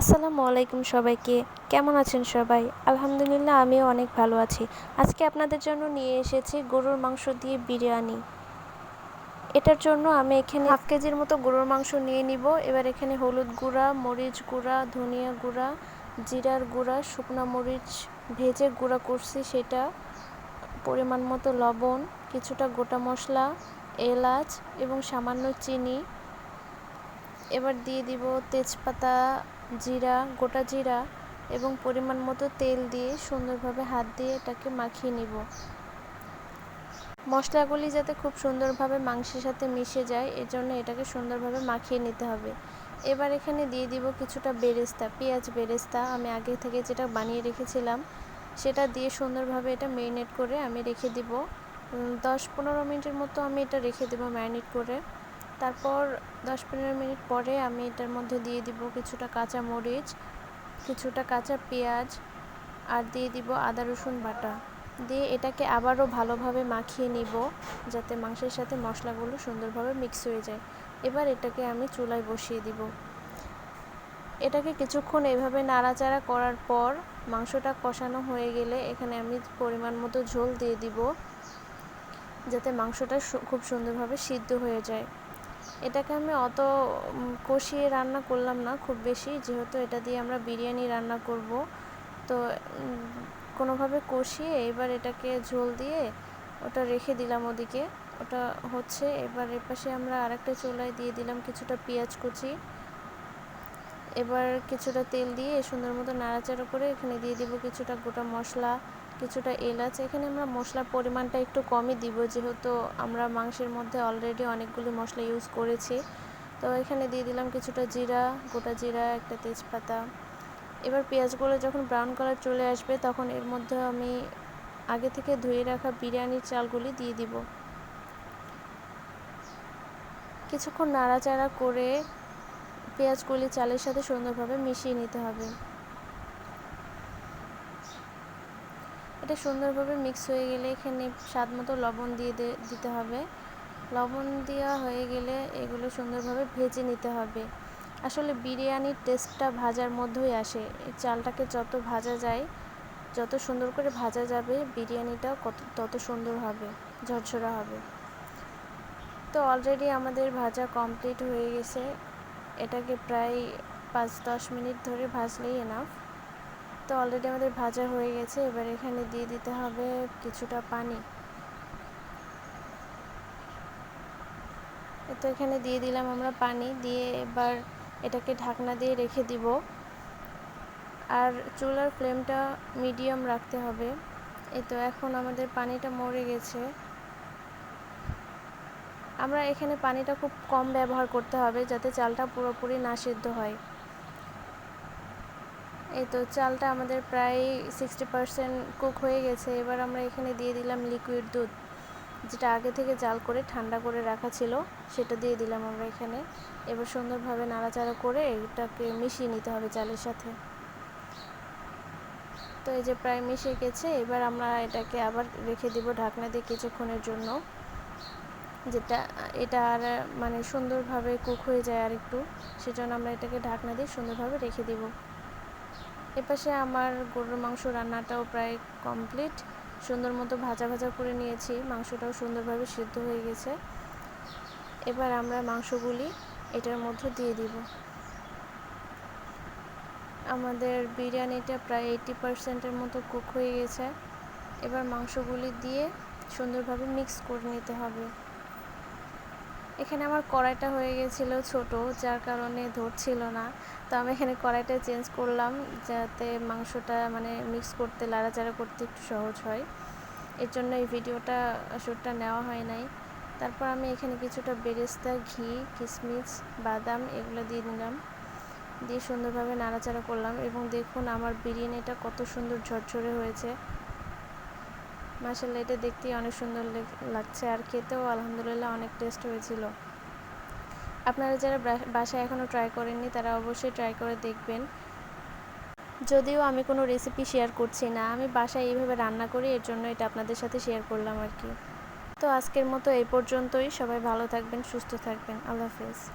আসসালামু আলাইকুম সবাইকে। কেমন আছেন সবাই? আলহামদুলিল্লাহ, আমিও অনেক ভালো আছি। আজকে আপনাদের জন্য নিয়ে এসেছি গরুর মাংস দিয়ে বিরিয়ানি। এটার জন্য আমি এখানে হাফ কেজির মতো গরুর মাংস নিয়ে নিব। এবার এখানে হলুদ গুঁড়া, মরিচ গুঁড়া, ধনিয়া গুঁড়া, জিরার গুঁড়া, শুকনো মরিচ ভেজে গুঁড়া করছি সেটা, পরিমাণ মতো লবণ, কিছুটা গোটা মশলা, এলাচ এবং সামান্য চিনি। এবার দিয়ে দিব তেজপাতা জিরা, গোটা জিরা এবং পরিমাণ মতো তেল দিয়ে সুন্দরভাবে হাত দিয়ে এটাকে মাখিয়ে নিব। মশলাগুলি যাতে খুব সুন্দরভাবে মাংসের সাথে মিশে যায়, এজন্য এটাকে সুন্দরভাবে মাখিয়ে নিতে হবে। এবার এখানে দিয়ে দিব কিছুটা বেরেস্তা, পেঁয়াজ বেরেস্তা। আমি আগে থেকে যেটা বানিয়ে রেখেছিলাম, সেটা দিয়ে সুন্দরভাবে এটা মেরিনেট করে আমি রেখে দিব। দশ পনেরো মিনিটের মতো আমি এটা রেখে দেবো ম্যারিনেট করে। তারপর দশ পনেরো মিনিট পরে আমি এটার মধ্যে দিয়ে দিব কিছুটা কাঁচা মরিচ, কিছুটা কাঁচা পেঁয়াজ আর দিয়ে দিব আদা রসুন বাটা। দিয়ে এটাকে আবারও ভালোভাবে মাখিয়ে নিব যাতে মাংসের সাথে মশলাগুলো সুন্দরভাবে মিক্স হয়ে যায়। এবার এটাকে আমি চুলায় বসিয়ে দিব। এটাকে কিছুক্ষণ এভাবে নাড়াচাড়া করার পর মাংসটা কষানো হয়ে গেলে এখানে আমি পরিমাণ মতো ঝোল দিয়ে দিব যাতে মাংসটা খুব সুন্দরভাবে সিদ্ধ হয়ে যায়। এটাকে আমি অত কষিয়ে রান্না করলাম না খুব বেশি। যেহেতু এটা দিয়ে আমরা বিরিয়ানি রান্না করব, তো কোনোভাবে কষিয়ে এবার এটাকে ঝোল দিয়ে ওটা রেখে দিলাম ওদিকে। ওটা হচ্ছে, এবার এর পাশে আমরা আরেকটা চুলায় দিয়ে দিলাম কিছুটা পেঁয়াজ কুচি। এবার কিছুটা তেল দিয়ে সুন্দর মতো নাড়াচাড়া করে এখানে দিয়ে দিব কিছুটা গোটা মশলা। কিছুটা এলাচ। এখানে আমরা মশলার পরিমাণটা একটু কমই দিব, যেহেতু আমরা মাংসের মধ্যে অলরেডি অনেকগুলি মশলা ইউজ করেছি। তো এখানে দিয়ে দিলাম কিছুটা জিরা, গোটা জিরা, একটা তেজপাতা। এবার পেঁয়াজগুলো যখন ব্রাউন কালার চলে আসবে, তখন এর মধ্যে আমি আগে থেকে ধুয়ে রাখা বিরিয়ানির চালগুলি দিয়ে দিব। কিছুক্ষণ নাড়াচাড়া করে পেঁয়াজগুলি চালের সাথে সুন্দরভাবে মিশিয়ে নিতে হবে। এটা সুন্দরভাবে মিক্স হয়ে গেলে এখানে স্বাদ মতো লবণ দিয়ে দিতে হবে। লবণ দেওয়া হয়ে গেলে এগুলো সুন্দরভাবে ভেজে নিতে হবে। আসলে বিরিয়ানির টেস্টটা ভাজার মধ্যেই আসে। এই চালটাকে যত ভাজা যায়, যত সুন্দর করে ভাজা যাবে, বিরিয়ানিটাও কত, তত সুন্দর হবে, ঝরঝরা হবে। তো অলরেডি আমাদের ভাজা কমপ্লিট হয়ে গেছে। এটাকে প্রায় পাঁচ দশ মিনিট ধরে ভাজলেই এনাফ তো অলরেডি আমাদের ভাজা হয়ে গেছে। এবার এখানে দিয়ে দিতে হবে কিছুটা পানি। তো এখানে দিয়ে দিলাম আমরা পানি। দিয়ে এবার এটাকে ঢাকনা দিয়ে রেখে দিব। আর চুলার ফ্লেমটা মিডিয়াম রাখতে হবে। এই তো এখন আমাদের পানিটা মরে গেছে। আমরা এখানে পানিটা খুব কম ব্যবহার করতে হবে যাতে চালটা পুরোপুরি না সিদ্ধ হয়। এই তো চালটা আমাদের প্রায় সিক্সটি পারসেন্ট কুক হয়ে গেছে। এবার আমরা এখানে দিয়ে দিলাম লিকুইড দুধ, যেটা আগে থেকে জাল করে ঠান্ডা করে রাখা ছিল, সেটা দিয়ে দিলাম আমরা এখানে। এবার সুন্দরভাবে নাড়াচাড়া করে এটাকে মিশিয়ে নিতে হবে চালের সাথে। তো এই যে প্রায় মিশে গেছে, এবার আমরা এটাকে আবার রেখে দিব ঢাকনা দিয়ে কিছুক্ষণের জন্য। যেটা, এটা আর মানে সুন্দরভাবে কুক হয়ে যায় আর একটু সেজন্য আমরা এটাকে ঢাকনা দিয়ে সুন্দরভাবে রেখে দিব। এপাশে আমার গরুর মাংস রান্নাটাও প্রায় কমপ্লিট। সুন্দর মতো ভাজা ভাজা করে নিয়েছি। মাংসটাও সুন্দরভাবে সিদ্ধ হয়ে গেছে। এবার আমরা মাংসগুলি এটার মধ্যে দিয়ে দিব। আমাদের বিরিয়ানিটা প্রায় এইটি পারসেন্টের মতো কুক হয়ে গেছে। এবার মাংসগুলি দিয়ে সুন্দরভাবে মিক্স করে নিতে হবে। এখানে আমার কড়াইটা হয়ে গেছিল ছোট, যার কারণে ধরছিল না। তো আমি এখানে কড়াইটা চেঞ্জ করলাম, যাতে মাংসটা মানে মিক্স করতে, লাড়াচাড়া করতে একটু সহজ হয়। এর জন্য এই ভিডিওটা শ্যুটটা নেওয়া হয় নাই। তারপর আমি এখানে কিছুটা বেরেস্তা, ঘি কিশমিশ বাদাম এগুলো দিয়ে নিলাম দিয়ে সুন্দরভাবে নাড়াচাড়া করলাম এবং দেখুন আমার বিরিয়ানিটা কত সুন্দর ঝরঝরে হয়েছে। মাসাল্লাহ এটা দেখতেই অনেক সুন্দর লাগছে। আর খেতেও আলহামদুলিল্লাহ অনেক টেস্ট হয়েছিল। আপনারা যারা বাসায় এখনও ট্রাই করেননি, তারা অবশ্যই ট্রাই করে দেখবেন। যদিও আমি কোনো রেসিপি শেয়ার করছি না, আমি বাসায় এইভাবে রান্না করি, এর জন্য এটা আপনাদের সাথে শেয়ার করলাম আর কি। তো আজকের মতো এই পর্যন্তই। সবাই ভালো থাকবেন, সুস্থ থাকবেন। আল্লাহ হাফেজ।